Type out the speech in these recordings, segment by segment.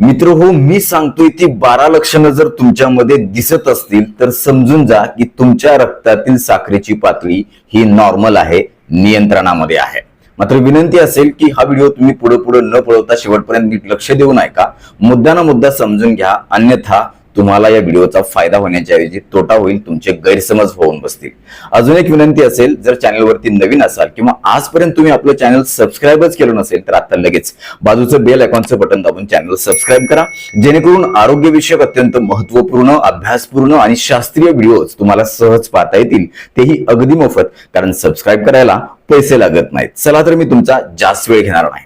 मित्र हो मी सांगतोय ती बारा लक्षणं जर तुमच्यामध्ये दिसत असतील तर समजून जा की तुमच्या रक्तातील साखरेची पातळी ही नॉर्मल आहे नियंत्रणामध्ये आहे. मात्र विनंती असेल की हा व्हिडिओ तुम्ही पुढे पुढे न पळवता शेवटपर्यंत नीट लक्ष देऊन ऐका. का मुद्दा ना मुद्दा समजून घ्या अन्यथा तुम्हाला या व्हिडिओचा फायदा होण्याच्या ऐवजी तोटा होईल तुमचे गैरसमज होऊन बसतील. अजून एक विनंती असेल जर चॅनलवरती नवीन असाल किंवा आजपर्यंत तुम्ही आपलं चॅनल सबस्क्राईबच केलं नसेल तर आता लगेच बाजूचं बेल आयकॉनचं बटन दाबून चॅनल सबस्क्राईब करा. जेणेकरून आरोग्यविषयक अत्यंत महत्त्वपूर्ण अभ्यासपूर्ण आणि शास्त्रीय व्हिडिओज तुम्हाला सहज पाहता येतील. तेही अगदी मोफत कारण सबस्क्राईब करायला पैसे लागत नाहीत. चला तर मी तुमचा जास्त वेळ घेणार नाही.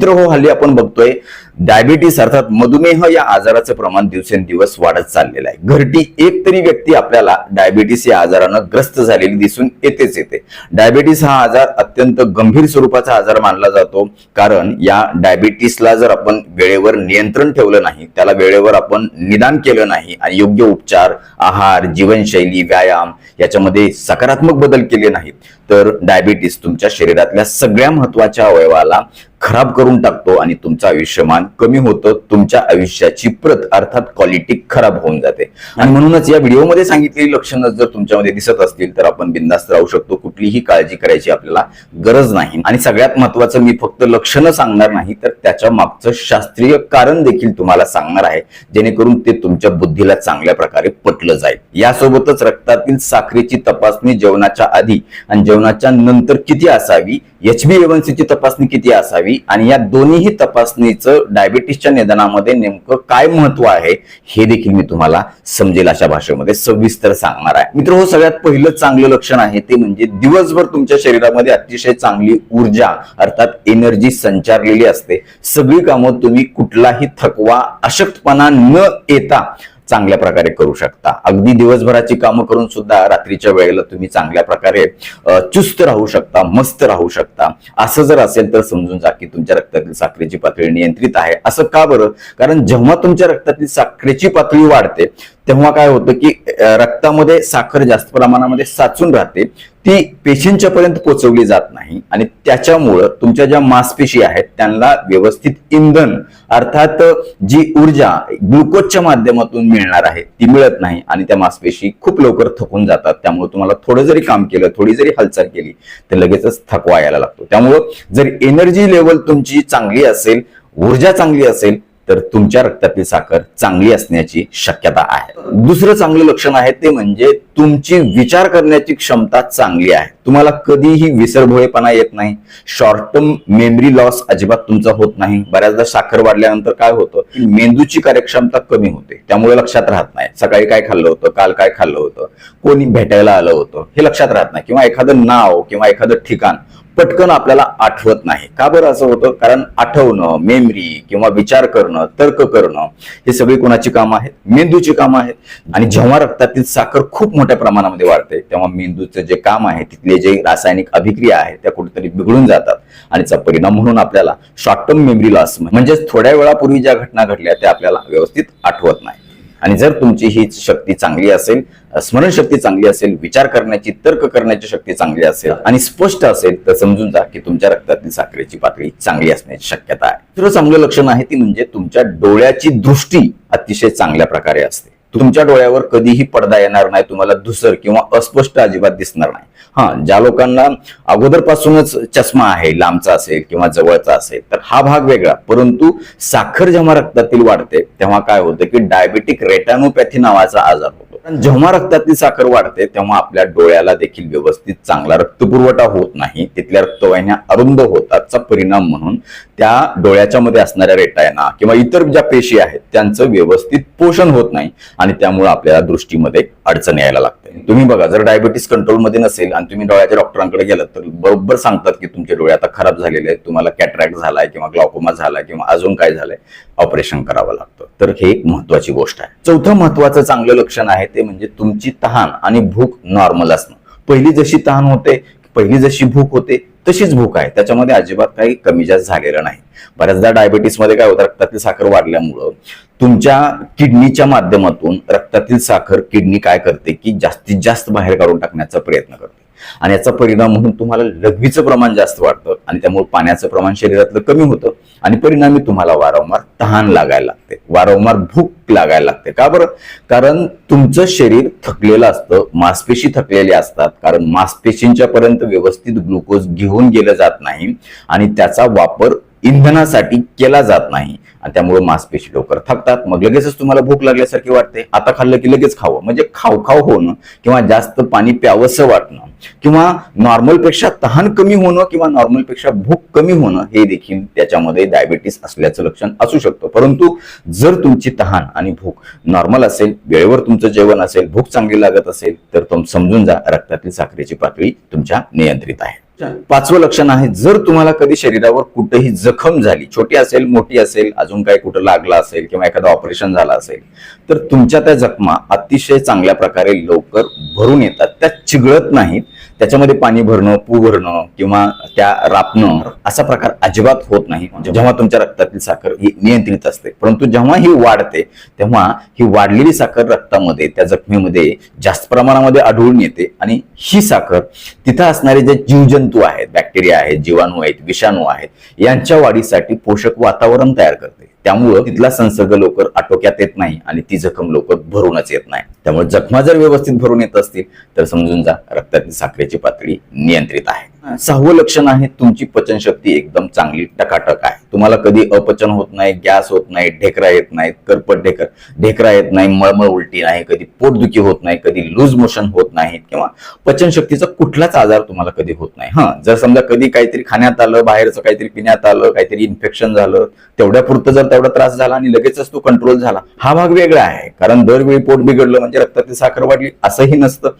मित्र हो हल्ली आपण बघतोय. डायबिटीस अर्थात मधुमेह या आजाराचं प्रमाण दिवसेंदिवस वाढत चाललेलं आहे. घरटी एक तरी व्यक्ती आपल्याला डायबिटीस या आजारानं ग्रस्त झालेली दिसून येतेच येते. डायबिटीस हा आजार अत्यंत गंभीर स्वरूपाचा आजार मानला जातो. कारण या डायबिटीसला जर आपण वेळेवर नियंत्रण ठेवलं नाही त्याला वेळेवर आपण निदान केलं नाही आणि योग्य उपचार आहार जीवनशैली व्यायाम याच्यामध्ये सकारात्मक बदल केले नाहीत तर डायबिटीस तुमच्या शरीरातल्या सगळ्या महत्त्वाच्या अवयवाला खराब करून टाकतो आणि तुमचं आयुष्यमान कमी होतं तुमच्या आयुष्याची प्रत अर्थात क्वालिटी खराब होऊन जाते. आणि म्हणूनच या व्हिडिओमध्ये सांगितलेली लक्षणं जर तुमच्यामध्ये दिसत असतील तर आपण बिंदास्त राहू शकतो. कुठलीही काळजी करायची आपल्याला गरज नाही. आणि सगळ्यात महत्वाचं मी फक्त लक्षणं सांगणार नाही तर त्याच्या मागचं शास्त्रीय कारण देखील तुम्हाला सांगणार आहे. जेणेकरून ते तुमच्या बुद्धीला चांगल्या प्रकारे पटलं जाईल. यासोबतच रक्तातील साखरेची तपासणी जेवणाच्या आधी आणि जेवणाच्या नंतर किती असावी एच बी ची तपासणी किती असावी? आणि या दोन्हीही तपासणीचं डायबिटीसच्या निदानामध्ये नेमकं काय महत्त्व आहे हे देखील मी तुम्हाला समजेल अशा भाषेमध्ये सविस्तर सांगणार आहे. मित्र हो सगळ्यात पहिलं चांगलं लक्षण आहे ते म्हणजे दिवसभर तुमच्या शरीरामध्ये अतिशय चांगली ऊर्जा अर्थात एनर्जी संचारलेली असते. सगळी कामं तुम्ही कुठलाही थकवा अशक्तपणा न येता चांगल्या प्रकारे करू शकता. अगदी दिवसभराची कामं करून सुद्धा रात्रीच्या वेळेला तुम्ही चांगल्या प्रकारे चुस्त राहू शकता मस्त राहू शकता. असं जर असेल तर समजून जा की तुमच्या रक्तातील साखरेची पातळी नियंत्रित आहे. असं का बरं? कारण जेव्हा तुमच्या रक्तातील साखरेची पातळी वाढते तेव्हा काय होतं की रक्तामध्ये साखर जास्त प्रमाणामध्ये साचून राहते. ती पेशींच्या पर्यंत पोहोचवली जात नाही आणि त्याच्यामुळं तुमच्या ज्या मांसपेशी आहेत त्यांना व्यवस्थित इंधन अर्थात जी ऊर्जा ग्लुकोजच्या माध्यमातून मिळणार आहे ती मिळत नाही आणि त्या मांसपेशी खूप लवकर थकून जातात. त्यामुळे तुम्हाला थोडं जरी काम केलं थोडी जरी हालचाल केली तर लगेचच थकवा यायला लागतो. त्यामुळं जर एनर्जी लेवल तुमची चांगली असेल ऊर्जा चांगली असेल तर तुमच्या रक्तातील साखर चांगली असण्याची शक्यता आहे. दुसरं चांगलं लक्षण आहे ते म्हणजे तुमची विचार करण्याची क्षमता चांगली आहे. तुम्हाला कधीही विसरभोळेपणा येत नाही. शॉर्ट टर्म मेमरी लॉस अजिबात तुमचा होत नाही. बऱ्याचदा साखर वाढल्यानंतर काय होतं? मेंदूची कार्यक्षमता कमी होते. त्यामुळे लक्षात राहत नाही. सकाळी काय खाल्लं होतं? काल काय खाल्लं होतं? कोणी भेटायला आलं होतं? हे लक्षात राहत नाही. किंवा एखादं नाव किंवा एखादं ठिकाण पटकन आपल्याला आठवत नाही. का बरं असं होतं? कारण आठवणं मेमरी किंवा विचार करणं तर्क करणं हे सगळी कोणाची कामं आहेत? मेंदूची कामं आहेत. आणि जेव्हा रक्तातील साखर खूप मोठ्या प्रमाणामध्ये वाढते तेव्हा मेंदूचं जे काम आहे तिथले जे रासायनिक अभिक्रिया आहेत त्या कुठेतरी बिघडून जातात. आणि त्याचा परिणाम म्हणून आपल्याला शॉर्ट टर्म मेमरी लॉस म्हणजेच थोड्या वेळापूर्वी ज्या घटना घडल्या त्या आपल्याला व्यवस्थित आठवत नाही. आणि जर तुमची ही शक्ती चांगली असेल स्मरणशक्ती चांगली असेल विचार करण्याची तर्क करण्याची शक्ती चांगली असेल आणि स्पष्ट असेल तर समजून जा की तुमच्या रक्तातील साखरेची पातळी चांगली असण्याची शक्यता आहे. दुसरं चांगलं लक्षण आहे ती म्हणजे तुमच्या डोळ्याची दृष्टी अतिशय चांगल्या प्रकारे असते. तुमच्या डोळ्यावर कधीही पडदा येणार नाही तुम्हाला धुसर किंवा अस्पष्ट अजिबात दिसणार नाही. हा ज्या लोकांना अगोदरपासूनच चष्मा आहे लांबचा असेल किंवा जवळचा असेल तर हा भाग वेगळा. परंतु साखर जेव्हा रक्तातील वाढते तेव्हा काय होतं की डायबेटिक रेटॅनोपॅथी नावाचा आजार होतो. कारण जेव्हा रक्तातली साखर वाढते तेव्हा आपल्या डोळ्याला देखील व्यवस्थित चांगला रक्तपुरवठा होत नाही. तिथल्या रक्तवाहिन्या अरुंद होतातचा परिणाम म्हणून त्या डोळ्याच्या मध्ये असणाऱ्या रेटायना किंवा इतर ज्या पेशी आहेत त्यांचं व्यवस्थित पोषण होत नाही आणि त्यामुळे आपल्याला दृष्टीमध्ये अडचण यायला लागते. तुम्ही बघा जर डायबिटीस कंट्रोलमध्ये नसेल आणि तुम्ही डोळ्याच्या डॉक्टरांकडे गेलात तर बरोबर सांगतात की तुमचे डोळे आता खराब झालेले आहेत तुम्हाला कॅटरॅक्ट झालाय किंवा ग्लॉकोमा झालाय किंवा अजून काय झालंय. ऑपरेशन करावं लागतं. तर हे एक महत्वाची गोष्ट आहे. चौथं महत्वाचं चांगलं लक्षण आहे ते म्हणजे तुमची तहान आणि भूक नॉर्मल असणं. पहिली जशी तहान होते पहिली जशी भूक होते तशीच भूक आहे. त्याच्यामध्ये अजिबात काही कमी जास्त झालेलं नाही. बऱ्याचदा डायबिटीसमध्ये काय होतं रक्तातील साखर वाढल्यामुळं तुमच्या किडनीच्या माध्यमातून रक्तातील साखर किडनी काय करते की जास्तीत जास्त बाहेर काढून टाकण्याचा प्रयत्न करते. आणि याचा परिणाम म्हणून तुम्हाला लघवीचं प्रमाण जास्त वाढतं आणि त्यामुळे पाण्याचं प्रमाण शरीरातलं कमी होतं आणि परिणामी तुम्हाला वारंवार तहान लागायला लागते. वारंवार भूक लागायला लागते. का बरं? कारण तुमचं शरीर थकलेलं असतं मांसपेशी थकलेल्या असतात. कारण मांसपेशींच्या पर्यंत व्यवस्थित ग्लुकोज घेऊन गेलं जात नाही आणि त्याचा वापर इंधनासाठी केला जात नाही. आणि त्यामुळे मांसपेशी लवकर थकतात. मग लगेचच तुम्हाला भूक लागल्यासारखी वाटते. आता खाल्लं की लगेच खावं. म्हणजे खाव खाव होणं किंवा जास्त पाणी प्यावंसं वाटणं. किंवा नॉर्मलपेक्षा तहान कमी होणं किंवा नॉर्मलपेक्षा भूक कमी होणं हे देखील त्याच्यामध्ये डायबिटीस असल्याचं लक्षण असू शकतं. परंतु जर तुमची तहान आणि भूक नॉर्मल असेल वेळेवर तुमचं जेवण असेल भूक चांगली लागत असेल तर तुम समजून जा रक्तातील साखरेची पातळी तुमच्या नियंत्रित आहे. पाचवं लक्षण आहे जर तुम्हाला कधी शरीरावर कुठेही जखम झाली छोटी असेल मोठी असेल अजून काही कुठं लागला असेल किंवा एखादं ऑपरेशन झालं असेल तर तुमच्या त्या जखमा अतिशय चांगल्या प्रकारे लवकर भरून येतात. त्या चिघळत नाहीत त्याच्यामध्ये पाणी भरणं पू भरणं किंवा त्या रापणं असा प्रकार अजिबात होत नाही. म्हणजे जेव्हा तुमच्या रक्तातील साखर ही नियंत्रित असते परंतु जेव्हा ही वाढते तेव्हा ही वाढलेली साखर रक्तामध्ये त्या जखमेमध्ये जास्त प्रमाणामध्ये आढळून येते आणि ही साखर तिथं असणारे जे जीवजंतू आहेत बॅक्टेरिया आहेत जीवाणू आहेत विषाणू आहेत यांच्या वाढीसाठी पोषक वातावरण तयार करते. त्यामुळं तिथला संसर्ग लवकर आटोक्यात येत नाही आणि ती जखम लवकर भरूनच येत नाही. त्यामुळे जखमा जर व्यवस्थित भरून येत असतील तर समजून जा रक्तातील साखरेची पातळी नियंत्रित आहे. सहावं लक्षण आहे तुमची पचनशक्ती एकदम चांगली टकाटक आहे. तुम्हाला कधी अपचन होत नाही गॅस होत नाही ढेकरा येत नाही करपट ढेकर ढेकरा येत नाही मळमळ उलटी नाही कधी पोटदुखी होत नाही कधी लूज मोशन होत नाही किंवा पचनशक्तीचा कुठलाच आजार तुम्हाला कधी होत नाही. हां जर समजा कधी काहीतरी खाण्यात आलं बाहेरचं काहीतरी पिण्यात आलं काहीतरी इन्फेक्शन झालं तेवढ्यापुरतं जर तेवढा त्रास झाला आणि लगेचच तो कंट्रोल झाला हा भाग वेगळा आहे. कारण दरवेळी पोट बिघडलं म्हणजे रक्तातील साखर वाढली असंही नसतं.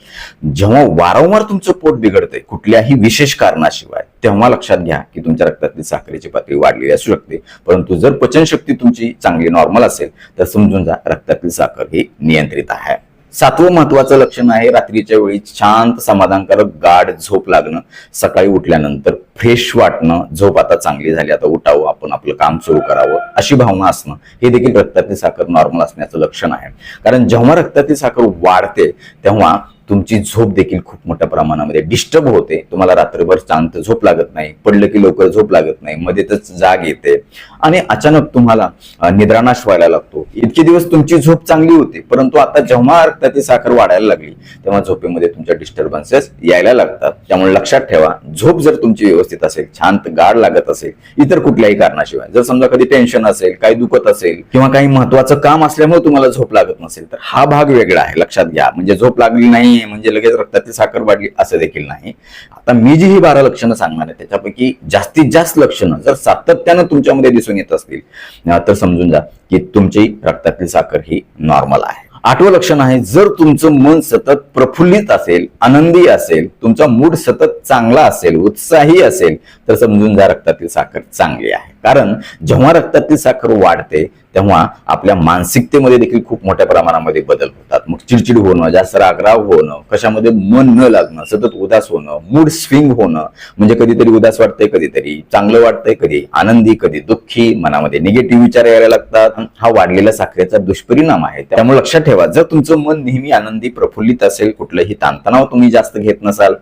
जेव्हा वारंवार तुमचं पोट बिघडतंय कुठल्याही विशेष कारणाशिवाय. तेव्हा लक्षात घ्या की तुमच्या रक्तातील साखरेची पातळी वाढलेली असू शकते. परंतु जर पचनशक्ती तुमची चांगली नॉर्मल असेल तर समजून जा रक्तातील साखर ही नियंत्रित आहे. सातवं महत्वाचं लक्षण आहे रात्रीच्या वेळी शांत समाधानकारक गाढ झोप लागणं. सकाळी उठल्यानंतर फ्रेश वाटणं. झोप आता चांगली झाली आता उठावं आपण आपलं काम सुरू करावं अशी भावना असणं. हे देखील रक्तातील साखर नॉर्मल असण्याचं लक्षण आहे. कारण जेव्हा रक्तातील साखर वाढते तेव्हा तुमची झोप देखील खूप मोठ्या प्रमाणामध्ये डिस्टर्ब होते. तुम्हाला रात्रभर शांत झोप लागत नाही. पडलं की लवकर झोप लागत नाही. मध्येच जाग येते. आणि अचानक तुम्हाला निद्रानाश व्हायला लागतो. इतके दिवस तुमची झोप चांगली होती परंतु आता जेव्हा रक्ताची साखर वाढायला लागली तेव्हा झोपेमध्ये तुमच्या डिस्टर्बन्सेस यायला लागतात. त्यामुळे लक्षात ठेवा झोप जर तुमची व्यवस्थित असेल शांत गाढ लागत असेल इतर कुठल्याही कारणाशिवाय जर समजा कधी टेन्शन असेल काही दुखत असेल किंवा काही महत्वाचं काम असल्यामुळे तुम्हाला झोप लागत नसेल तर हा भाग वेगळा आहे लक्षात घ्या. म्हणजे झोप लागली नाही म्हणजे लगेच रक्ताची साखर वाढली असं देखील नाही. आता मी जी ही बारा लक्षणं सांगणार आहे त्याच्यापैकी जास्तीत जास्त लक्षणं जर सातत्यानं तुमच्यामध्ये दिसून येत असतील. तर समजून जा की तुमची रक्तातील साखर ही नॉर्मल आहे. आठवं लक्षण आहे जर तुमचं मन सतत प्रफुल्लित असेल आनंदी असेल तुमचा मूड सतत चांगला असेल उत्साही असेल तर समजून जा रक्तातील साखर चांगली आहे. कारण जेव्हा रक्तातील साखर वाढते तेव्हा आपल्या मानसिकतेमध्ये देखील खूप मोठ्या प्रमाणामध्ये बदल होतात. मग चिडचिड होणं जास्त रागराव होणं कशामध्ये मन न लागणं सतत उदास होणं मूड स्विंग होणं म्हणजे कधीतरी उदास वाटतंय कधीतरी चांगलं वाटतंय कधी आनंदी कधी दुःखी मनामध्ये निगेटिव्ह विचार यायला लागतात. हा वाढलेल्या साखरेचा दुष्परिणाम आहे. त्यामुळे लक्षात ठेवा जर तुमचं मन नेहमी आनंदी प्रफुल्लित असेल कुठलंही ताणतणाव तुम्ही जास्त घेत नसाल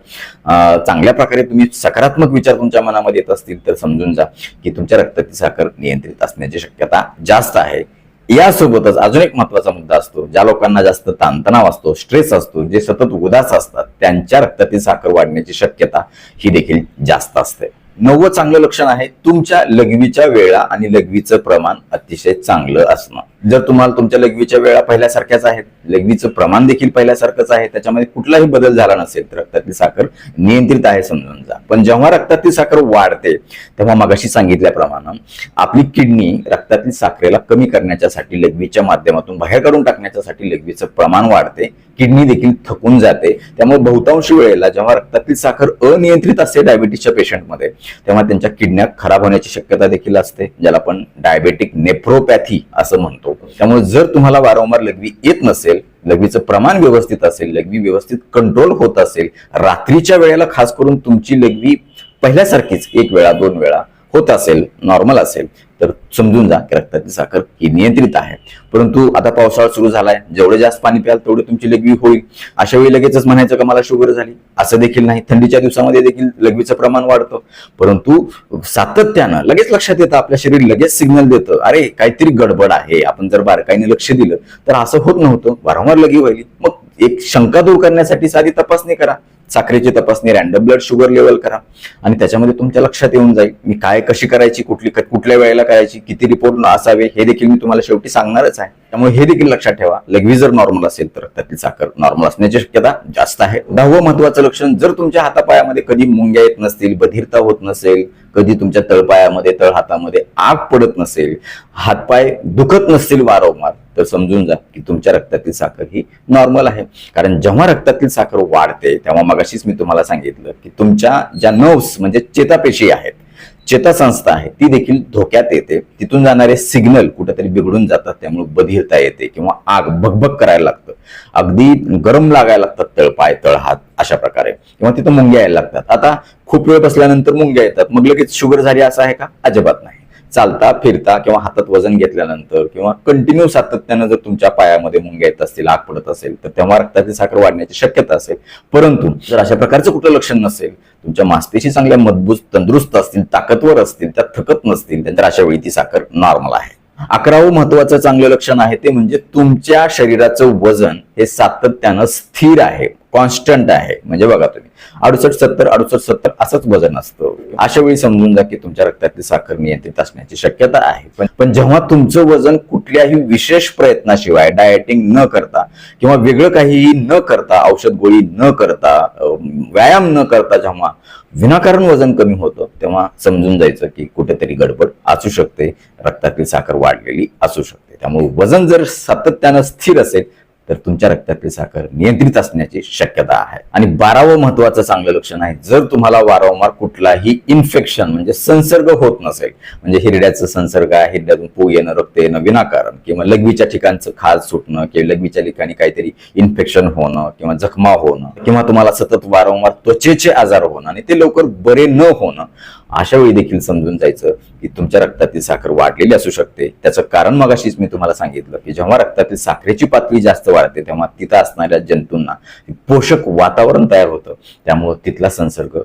चांगल्या प्रकारे तुम्ही सकारात्मक विचार तुमच्या मनामध्ये येत असतील तर समजून जा की तुमच्या रक्तातील साखर नियंत्रित असण्याची शक्यता जास्त आहे. यासोबतच अजून एक महत्त्वाचा मुद्दा असतो ज्या लोकांना जास्त ताणतणाव असतो स्ट्रेस असतो जे सतत उदास असतात त्यांच्या रक्तातील साखर वाढण्याची शक्यता ही देखील जास्त असते. नववं चांगलं लक्षण आहे तुमच्या लघवीच्या वेळा आणि लघवीचं प्रमाण अतिशय चांगलं असणं. जर तुम्हाला तुमच्या लघवीच्या वेळा पहिल्यासारख्याच आहेत लघवीचं प्रमाण देखील पहिल्यासारखंच आहे त्याच्यामध्ये कुठलाही बदल झाला नसेल तर रक्तातली साखर नियंत्रित आहे समजून जा. पण जेव्हा रक्तातली साखर वाढते तेव्हा मगाशी सांगितल्याप्रमाणे आपली किडनी रक्तातील साखरेला कमी करण्याच्यासाठी लघवीच्या माध्यमातून बाहेर काढून टाकण्याच्यासाठी लघवीचं प्रमाण वाढते किडनी देखील थकून जाते. त्यामुळे बहुतांश वेळेला जेव्हा रक्तातील साखर अनियंत्रित असते डायबिटीसच्या पेशंटमध्ये तेव्हा त्यांच्या किडन्या खराब होण्याची शक्यता देखील असते ज्याला आपण डायबेटिक नेफ्रोपॅथी असं म्हणतो. त्यामुळे जर तुम्हाला वारंवार लघवी येत नसेल लघवीचं प्रमाण व्यवस्थित असेल लघवी व्यवस्थित कंट्रोल होत असेल रात्रीच्या वेळेला खास करून तुमची लघवी पहिल्यासारखीच एक वेळा दोन वेळा होत असेल नॉर्मल असेल तर समजून जा की रक्ताची साखर ही नियंत्रित आहे. परंतु आता पावसाळा सुरू झालाय. जेवढे जास्त पाणी प्याल तेवढे तुमची लघवी होईल. अशा वेळी लगेचच म्हणायचं का मला शुगर झाली? असं देखील नाही. थंडीच्या दिवसामध्ये देखील लघवीचं प्रमाण वाढतं. परंतु सातत्यानं लगेच लक्षात येतं. आपल्या शरीर लगेच सिग्नल देतं. अरे काहीतरी गडबड आहे. आपण जर बारकाईने लक्ष दिलं तर असं होत नव्हतं. वारंवार लघवी व्हायली. मग एक शंका दूर करण्यासाठी साधी तपासणी करा. साखरेची तपासणी रॅन्डम ब्लड शुगर लेवल करा. आणि त्याच्यामध्ये तुमच्या लक्षात येऊन जाईल मी काय कशी करायची कुठली कुठल्या वेळेला करायची किती रिपोर्ट असावे हे देखील मी तुम्हाला शेवटी सांगणारच आहे. त्यामुळे हे देखील लक्षात ठेवा. लघवी जर नॉर्मल असेल तर त्यातली साखर नॉर्मल असण्याची शक्यता जास्त आहे. दहावं महत्वाचं लक्षण जर तुमच्या हातापायामध्ये कधी मुंग्या येत नसतील बधिरता होत नसेल कधी तुमच्या तळपायामध्ये तळ हातामध्ये आग पडत नसेल हातपाय दुखत नसतील वारंवार तर समजून जा की तुमच्या रक्तातील साखर ही नॉर्मल आहे. कारण जेव्हा रक्तातील साखर वाढते तेव्हा मगाशीच मी तुम्हाला सांगितलं की तुमच्या ज्या नर्व्स म्हणजे चेतापेशी आहेत चेतासंस्था आहे ती देखील धोक्यात येते. तिथून जाणारे सिग्नल कुठेतरी बिघडून जातात त्यामुळे बधिरता येते किंवा आग भगभग करायला लागतं. अगदी गरम लागायला लागतात तळपाय तळहात अशा प्रकारे. किंवा तिथं मुंग्या यायला लागतात. आता खूप वेळ बसल्यानंतर मुंग्या येतात. मग लगेच शुगर झाली असं आहे का? अजिबात नाही. चालता फिरता किंवा हातात वजन घेतल्यानंतर किंवा कंटिन्यू सातत्यानं जर तुमच्या पायामध्ये मुंग्या येत असतील आग पडत असेल तर तेव्हा रक्ताची साखर वाढण्याची शक्यता असेल. परंतु जर अशा प्रकारचं कुठलं लक्षण नसेल तुमच्या मासपेशी चांगल्या मजबूत तंदुरुस्त असतील ताकदवर असतील त्या थकत नसतील तर अशा वेळी ती साखर नॉर्मल आहे. अकरावं महत्वाचं चांगलं लक्षण आहे ते म्हणजे तुमच्या शरीराचं वजन हे सातत्यानं स्थिर आहे. कॉन्स्टंट आहे. म्हणजे बघा तुम्ही अडुसष्ट सत्तर अडुसष्ट सत्तर असंच वजन असतं. अशा वेळी समजून जा की तुमच्या रक्तातली साखर नियंत्रित असण्याची शक्यता आहे. पण पण जेव्हा तुमचं वजन कुठल्याही विशेष प्रयत्नाशिवाय डायटिंग न करता किंवा वेगळं काहीही न करता औषध गोळी न करता व्यायाम न करता जेव्हा विनाकारण वजन कमी होतं तेव्हा समजून जायचं की कुठेतरी गडबड असू शकते रक्तातील साखर वाढलेली असू शकते. त्यामुळे वजन जर सातत्यानं स्थिर असेल तर तुमच्या रक्तातील साखर नियंत्रित असण्याची शक्यता आहे. आणि बारावं महत्वाचं चांगलं लक्षण आहे जर तुम्हाला वारंवार कुठलाही इन्फेक्शन म्हणजे संसर्ग होत नसेल म्हणजे हिरड्याचं संसर्ग आहे हिरड्यातून पू येणं रक्त येणं विनाकारण किंवा लघवीच्या ठिकाणचं खाज सुटणं किंवा लघवीच्या ठिकाणी काहीतरी इन्फेक्शन होणं किंवा जखमा होणं किंवा तुम्हाला सतत वारंवार त्वचेचे आजार होणं आणि ते लवकर बरे न होणं अशा वेळी देखील समजून जायचं. की तुमच्या रक्तातील साखर वाढलेली असू शकते. त्याचं कारण मगाशीच मी तुम्हाला सांगितलं की जेव्हा रक्तातील साखरेची पातळी जास्त वाढते तेव्हा तिथं असणाऱ्या जंतूंना पोषक वातावरण तयार होतं. त्यामुळं तिथला संसर्ग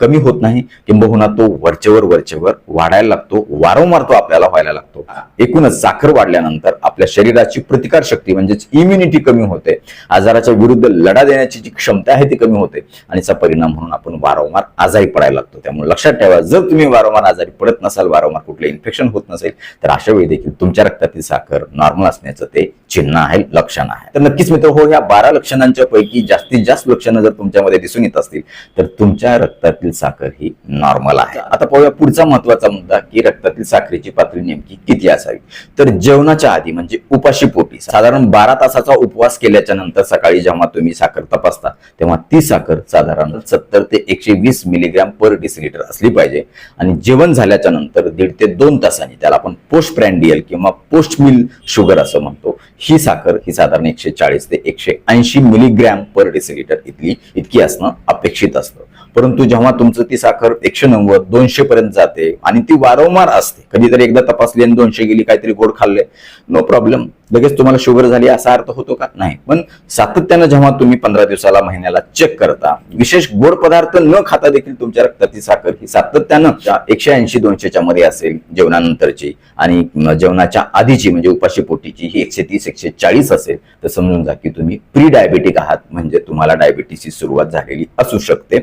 कमी होत नाही. किंबहुना तो वरचेवर वरचेवर वाढायला लागतो वारंवार तो आपल्याला व्हायला लागतो. एकूणच साखर वाढल्यानंतर आपल्या शरीराची प्रतिकार शक्ती म्हणजेच इम्युनिटी कमी होते. आजाराच्या विरुद्ध लढा देण्याची जी क्षमता आहे ती कमी होते. आणि त्याचा परिणाम म्हणून आपण वारंवार आजारी पडायला लागतो. त्यामुळे लक्षात ठेवा जर तुम्ही वारंवार आजारी पडत नसाल वारंवार कुठले इन्फेक्शन होत नसेल तर अशा वेळी देखील तुमच्या रक्तातील साखर नॉर्मल असण्याचं ते चिन्ह आहे लक्षण आहे. तर नक्कीच मित्र हो ह्या बारा लक्षणांच्या पैकी जास्तीत जास्त लक्षणं जर तुमच्यामध्ये दिसून येत असतील तर तुमच्या रक्तातील साखर ही नॉर्मल आहे. आता पाहूया पुढचा महत्त्वाचा मुद्दा की रक्तातील साखरेची पातळी नेमकी किती असावी. तर जेवणाच्या आधी म्हणजे उपाशी पोटी साधारण बारा तासाचा उपवास केल्याच्यानंतर सकाळी जेव्हा तुम्ही साखर तपासता तेव्हा ती साखर साधारण सत्तर ते एकशे वीस मिलीग्रॅम पर डिसिलिटर असली पाहिजे. आणि जेवण झाल्याच्यानंतर दीड ते दोन तासांनी त्याला आपण पोस्ट प्रँडियल किंवा पोस्ट मिल शुगर असं म्हणतो. ही साखर ही साधारण एकशे चाळीस ते एकशे ऐंशी मिलीग्रॅम पर डेसिलिटर इथली इतकी असणं अपेक्षित असतं. परंतु जेव्हा तुमचं ती साखर एकशे नव्वद दोनशे पर्यंत जाते आणि ती वारंवार असते. कधीतरी एकदा तपासली आणि दोनशे गेली काहीतरी गोड खाल्ले. नो प्रॉब्लेम लगेच तुम्हाला शुगर झाली असा अर्थ होतो का? नाही. पण सातत्यानं जेव्हा तुम्ही पंधरा दिवसाला महिन्याला चेक करता विशेष गोड पदार्थ न खाता देखील तुमच्या रक्ताची साखर ही सातत्यानं एकशे ऐंशी दोनशेच्या मध्ये असेल जेवणानंतरची. आणि जेवणाच्या आधीची म्हणजे उपाशी पोटीची ही एकशे तीस एकशे चाळीस असेल तर समजून जा की तुम्ही प्री डायबेटिक आहात म्हणजे तुम्हाला डायबिटीसची सुरुवात झालेली असू शकते.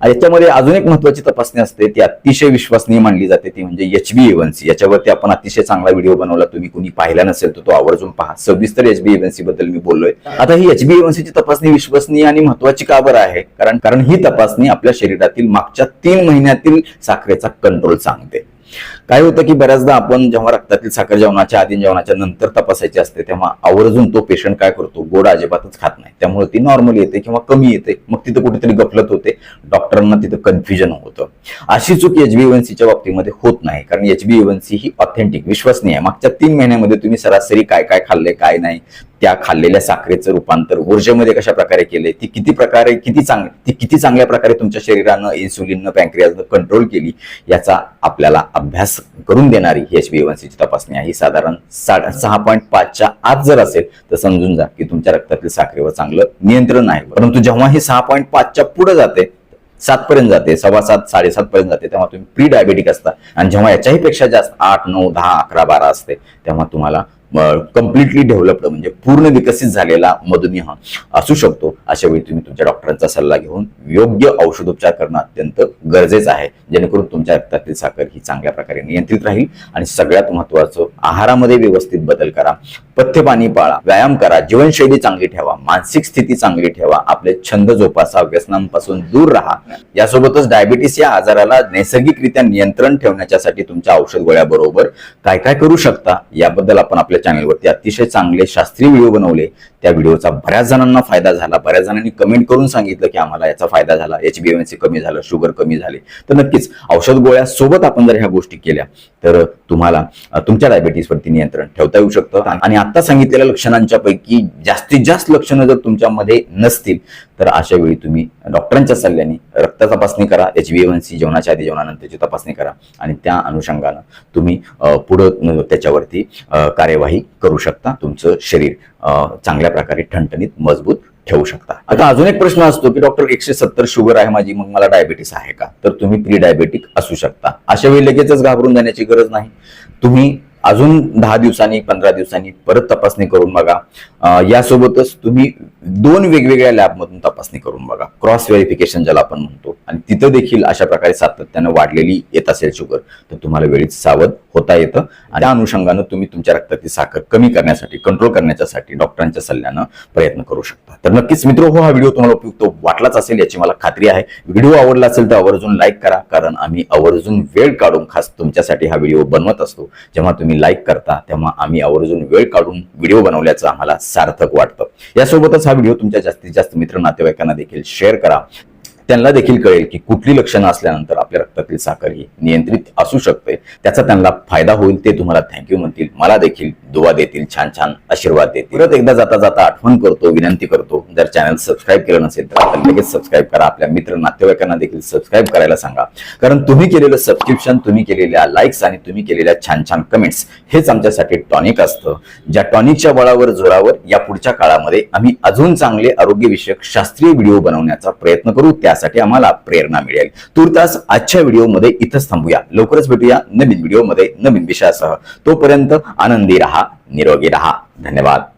याच्यामध्ये अजून एक महत्वाची तपासणी असते ती अतिशय विश्वसनीय मानली जाते ती म्हणजे एच बी एव्हन्सी याच्यावरती आपण अतिशय चांगला व्हिडिओ बनवला तुम्ही कुणी पाहिला नसेल तर तो आवर्जून पहा. सविस्तर एच बी एव्हन्सी बद्दल मी बोललोय. आता ही एच बी एव्हन्सीची तपासणी विश्वसनीय आणि महत्वाची का बरं आहे? कारण कारण ही तपासणी आपल्या शरीरातील मागच्या तीन महिन्यातील साखरेचा कंट्रोल सांगते. काय होतं की बऱ्याचदा आपण जेव्हा रक्तातील साखर जेवणाच्या आधी जेवणाच्या नंतर तपासायची असते तेव्हा आवर्जून तो पेशंट काय करतो? गोड अजिबातच खात नाही. त्यामुळे ती नॉर्मली येते किंवा कमी येते. मग तिथं कुठेतरी गफलत होते. डॉक्टरांना तिथं कन्फ्युजन होतं. अशी चूक एच बाबतीमध्ये होत नाही. कारण एच ही ऑथेंटिक विश्वसनीय आहे. मागच्या तीन महिन्यामध्ये तुम्ही सरासरी काय काय खाल्ले काय नाही त्या खाल्लेल्या साखरेचं रूपांतर ऊर्जेमध्ये कशा प्रकारे केले ती किती प्रकारे किती चांगली ती किती चांगल्या प्रकारे तुमच्या शरीरानं इन्सुलिननं पॅन्क्रियाजनं कंट्रोल केली याचा आपल्याला अभ्यास करून देणारी ही एच बी ची तपासणी आहे. ही साधारण साडे सहा पॉईंट पाचच्या आत जर असेल तर समजून जा की तुमच्या रक्तातील साखरेवर चांगलं नियंत्रण आहे परंतु जेव्हा ही सहा पॉईंट पाचच्या पुढे जाते सात पर्यंत जाते सव्वा सात साडेसात पर्यंत जाते तेव्हा तुम्ही प्री डायबेटिक असता. आणि जेव्हा याच्याही पेक्षा जास्त आठ नऊ दहा अकरा बारा असते तेव्हा तुम्हाला कम्प्लिटली डेव्हलप्ड म्हणजे पूर्ण विकसित झालेला मधुमेह असू शकतो. अशा वेळी तुम्ही तुमच्या डॉक्टरांचा सल्ला घेऊन योग्य औषधोपचार करणं अत्यंत गरजेचं आहे. जेणेकरून तुमच्या रक्तातील साखर ही चांगल्या प्रकारे नियंत्रित राहील आणि सगळ्यात महत्वाचं आहारामध्ये व्यवस्थित बदल करा पथ्य पाणी पाळा व्यायाम करा जीवनशैली चांगली ठेवा मानसिक स्थिती चांगली ठेवा आपले छंद जोपासा व्यसनांपासून दूर राहा. यासोबतच डायबिटीस या आजाराला नैसर्गिकरित्या नियंत्रण ठेवण्याच्यासाठी तुमच्या औषध गोळ्याबरोबर काय काय करू शकता याबद्दल आपण आपल्या चॅनलवरती अतिशय चांगले शास्त्रीय व्हिडिओ बनवले. त्या व्हिडिओचा बऱ्याच जणांना फायदा झाला. बऱ्याच जणांनी कमेंट करून सांगितलं की आम्हाला याचा फायदा झाला. एच कमी झालं शुगर कमी झाले. तर नक्कीच औषध गोळ्या सोबत आपण जर ह्या गोष्टी केल्या तर तुम्हाला तुमच्या डायबिटीसवरती नियंत्रण ठेवता येऊ शकतं. आणि आता सांगितलेल्या लक्षणांच्या पैकी जास्तीत जास्त लक्षणं जर तुमच्यामध्ये नसतील तर अशा वेळी तुम्ही डॉक्टरांच्या सल्ल्याने रक्त तपासणी करा एच बी एन सी जेवणाच्या आधी जेवणानंतरची तपासणी करा आणि त्या अनुषंगानं तुम्ही पुढं त्याच्यावरती कार्यवाही करू शकता. तुमचं शरीर चांगल्या प्रकारे ठणठणीत मजबूत ठेवू शकता. आता अजून एक प्रश्न असतो की डॉक्टर एकशे सत्तर शुगर आहे माझी मग मला डायबिटीस आहे का? तर तुम्ही प्री डायबेटिक असू शकता. अशा वेळी लगेचच घाबरून जाण्याची गरज नाही. तुम्ही अजून दहा दिवसांनी पंधरा दिवसांनी परत तपासणी करून बघा. यासोबतच तुम्ही दोन वेगवेगळ्या लॅबमधून तपासणी करून बघा. क्रॉस व्हेरिफिकेशन ज्याला आपण म्हणतो. आणि तिथं देखील अशा प्रकारे सातत्यानं वाढलेली येत असेल शुगर तर तुम्हाला वेळीच सावध होता येतं. आणि त्या अनुषंगानं तुम्ही तुमच्या रक्तातील साखर कमी करण्यासाठी कंट्रोल करण्यासाठी डॉक्टरांच्या सल्ल्यानं प्रयत्न करू शकता. तर नक्कीच मित्र हो हा व्हिडिओ तुम्हाला उपयुक्त वाटलाच असेल याची मला खात्री आहे. व्हिडिओ आवडला असेल तर आवर्जून लाईक करा कारण आम्ही आवर्जून वेळ काढून खास तुमच्यासाठी हा व्हिडिओ बनवत असतो. जेव्हा तुम्ही लाईक करता तेव्हा आम्ही आवर्जून वेळ काढून व्हिडिओ बनवल्याचं आम्हाला सार्थक वाटतं. यासोबतच हा व्हिडिओ तुमच्या जास्तीत जास्त मित्र नातेवाईकांना देखील शेअर करा. त्यांना देखील कळेल की कुठली लक्षणं असल्यानंतर आपल्या रक्तातील साखर ही नियंत्रित असू शकते. त्याचा त्यांना फायदा होईल ते तुम्हाला थँक्यू म्हणतील. मला देखील दुवा देतील छान छान आशीर्वाद देतील. परत एकदा जाता जाता आठवण करतो विनंती करतो. जर चॅनल सबस्क्राईब केलं नसेल तर आपण लगेच सबस्क्राईब करा. आपल्या मित्र नातेवाईकांना देखील सबस्क्राईब करायला सांगा. कारण तुम्ही केलेलं सबस्क्रिप्शन तुम्ही केलेल्या लाईक्स आणि तुम्ही केलेल्या छान छान कमेंट्स हेच आमच्यासाठी टॉनिक असतं. ज्या टॉनिकच्या बळावर जोरावर या पुढच्या काळामध्ये आम्ही अजून चांगले आरोग्यविषयक शास्त्रीय व्हिडिओ बनवण्याचा प्रयत्न करू. त्यासाठी आम्हाला प्रेरणा मिळेल. तुर्तास आजच्या व्हिडिओमध्ये इथंच थांबूया. लवकरच भेटूया नवीन व्हिडिओमध्ये नवीन विषयासह. तोपर्यंत आनंदी निरोगी रहा। धन्यवाद।